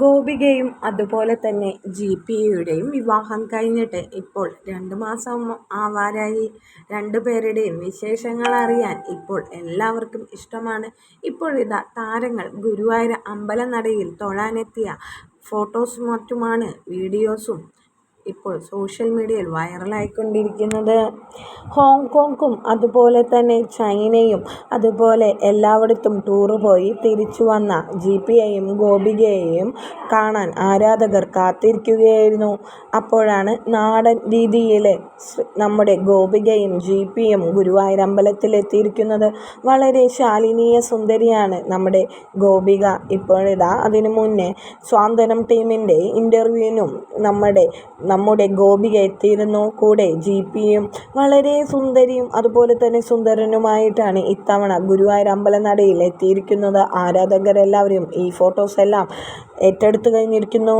ഗോപികയും അതുപോലെ തന്നെ G P യുടെയും വിവാഹം കഴിഞ്ഞിട്ട് ഇപ്പോൾ രണ്ട് മാസം ആവാറായി. രണ്ടു പേരുടെയും വിശേഷങ്ങൾ അറിയാൻ ഇപ്പോൾ എല്ലാവർക്കും ഇഷ്ടമാണ്. ഇപ്പോഴിതാ താരങ്ങൾ ഗുരുവായൂർ അമ്പലനടയിൽ തൊഴാനെത്തിയ ഫോട്ടോസും മറ്റുമാണ് വീഡിയോസും ഇപ്പോൾ സോഷ്യൽ മീഡിയയിൽ വൈറലായിക്കൊണ്ടിരിക്കുന്നത് ഹോങ്കോങ്ങും അതുപോലെ തന്നെ ചൈനയും അതുപോലെ എല്ലായിടത്തും ടൂറ് പോയി തിരിച്ചു വന്ന ജി പിയെയും ഗോപികയെയും കാണാൻ ആരാധകർ കാത്തിരിക്കുകയായിരുന്നു. അപ്പോഴാണ് നാടൻ രീതിയിൽ നമ്മുടെ ഗോപികയും ജി പിയും ഗുരുവായൂർ അമ്പലത്തിലെത്തിയിരിക്കുന്നത്. വളരെ ശാലിനീയ സുന്ദരിയാണ് നമ്മുടെ ഗോപിക. ഇപ്പോഴിതാ അതിനു മുന്നേ സ്വാന്തനം ടീമിന്റെ ഇന്റർവ്യൂവിനും നമ്മുടെ നമ്മുടെ ഗോപിക എത്തിയിരുന്നു. കൂടെ ജി പിയും വളരെ സുന്ദരിയും അതുപോലെ തന്നെ സുന്ദരനുമായിട്ടാണ് ഇത്തവണ ഗുരുവായൂർ അമ്പലനടയിൽ എത്തിയിരിക്കുന്നത്. ആരാധകരെല്ലാവരും ഈ ഫോട്ടോസ് എല്ലാം ഏറ്റെടുത്തു കഴിഞ്ഞിരിക്കുന്നു.